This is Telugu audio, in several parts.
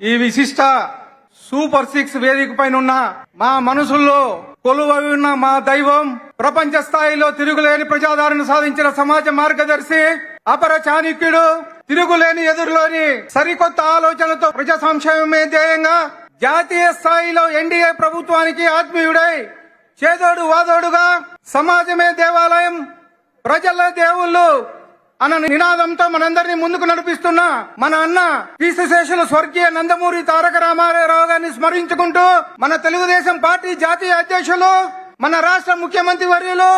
ఈ విశిష్ట సూపర్ సిక్స్ వేదిక పైన ఉన్న మా మనసుల్లో కొలువై ఉన్న మా దైవం ప్రపంచ స్థాయిలో తిరుగులేని ప్రజాదరణ సాధించిన సమాజ మార్గదర్శి అపర చాణిక్యుడు తిరుగులేని ఎదురులోని సరికొత్త ఆలోచనతో ప్రజా సంక్షేమమే ధ్యేయంగా జాతీయ స్థాయిలో ఎన్డీఏ ప్రభుత్వానికి ఆత్మీయుడై చేదోడు వాదోడుగా సమాజమే దేవాలయం ప్రజల దేవుళ్ళు అన్న నినాదంతో మనందరినీ ముందుకు నడిపిస్తున్న మన అన్న పీసశేషులు స్వర్గీయ నందమూరి తారక రామారావు గారిని స్మరించుకుంటూ మన తెలుగుదేశం పార్టీ జాతీయ అధ్యక్షులు మన రాష్ట్ర ముఖ్యమంత్రి వర్యులు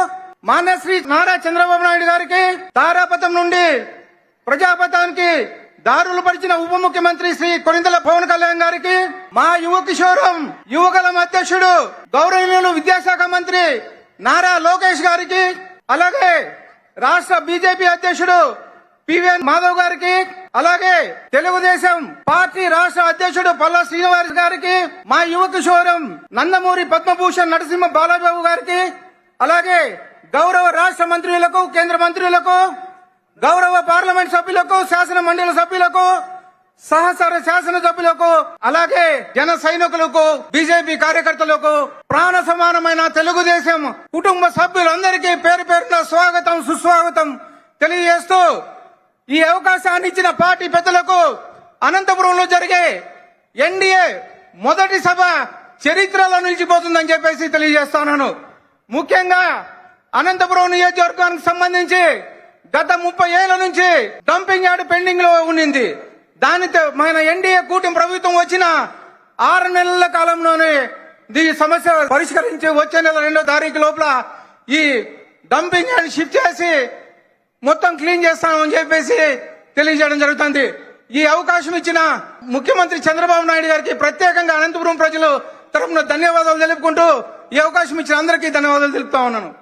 మాన్యశ్రీ నారా చంద్రబాబు నాయుడు గారికి తారాపథం నుండి ప్రజాపథానికి దారులు పరిచిన ఉప ముఖ్యమంత్రి శ్రీ కొనిందల పవన్ కళ్యాణ్ గారికి మా యువ కిషోరం యువగలం అధ్యక్షుడు గౌరవనీయులు విద్యాశాఖ మంత్రి నారా లోకేష్ గారికి అలాగే రాష్ట్ర బీజేపీ అధ్యక్షుడు పివిఎన్ మాధవ్ గారికి అలాగే తెలుగుదేశం పార్టీ రాష్ట్ర అధ్యక్షుడు పల్లా శ్రీనివాస్ గారికి మా యువ కిషోరం నందమూరి పద్మభూషణ్ నరసింహ బాలబాబు గారికి అలాగే గౌరవ రాష్ట్ర మంత్రులకు కేంద్ర మంత్రులకు గౌరవ పార్లమెంట్ సభ్యులకు శాసన మండలి సభ్యులకు సహసర శాసన సభ్యులకు అలాగే జన సైనికులకు బీజేపీ కార్యకర్తలకు ప్రాణ సమానమైన తెలుగుదేశం కుటుంబ సభ్యులందరికీ పేరు పేరున స్వాగతం సుస్వాగతం తెలియజేస్తూ ఈ అవకాశాన్ని ఇచ్చిన పార్టీ పెద్దలకు అనంతపురంలో జరిగే ఎన్డీఏ మొదటి సభ చరిత్రలో నిలిచిపోతుందని చెప్పేసి తెలియజేస్తున్నాను ముఖ్యంగా అనంతపురం నియోజకవర్గానికి సంబంధించి గత ముప్పై ఏళ్ళ నుంచి డంపింగ్ యార్డ్ పెండింగ్లో ఉండింది దానితో మన ఎన్డీఏ కూటమి ప్రభుత్వం వచ్చిన ఆరు నెలల కాలంలోనే దీని సమస్య పరిష్కరించి వచ్చే నెల రెండో తారీఖు లోపల ఈ డంపింగ్ అని షిఫ్ట్ చేసి మొత్తం క్లీన్ చేస్తామని చెప్పేసి తెలియజేయడం జరుగుతుంది. ఈ అవకాశం ఇచ్చిన ముఖ్యమంత్రి చంద్రబాబు నాయుడు గారికి ప్రత్యేకంగా అనంతపురం ప్రజలు తరపున ధన్యవాదాలు తెలుపుకుంటూ ఈ అవకాశం ఇచ్చిన అందరికీ ధన్యవాదాలు తెలుపుతా ఉన్నాను.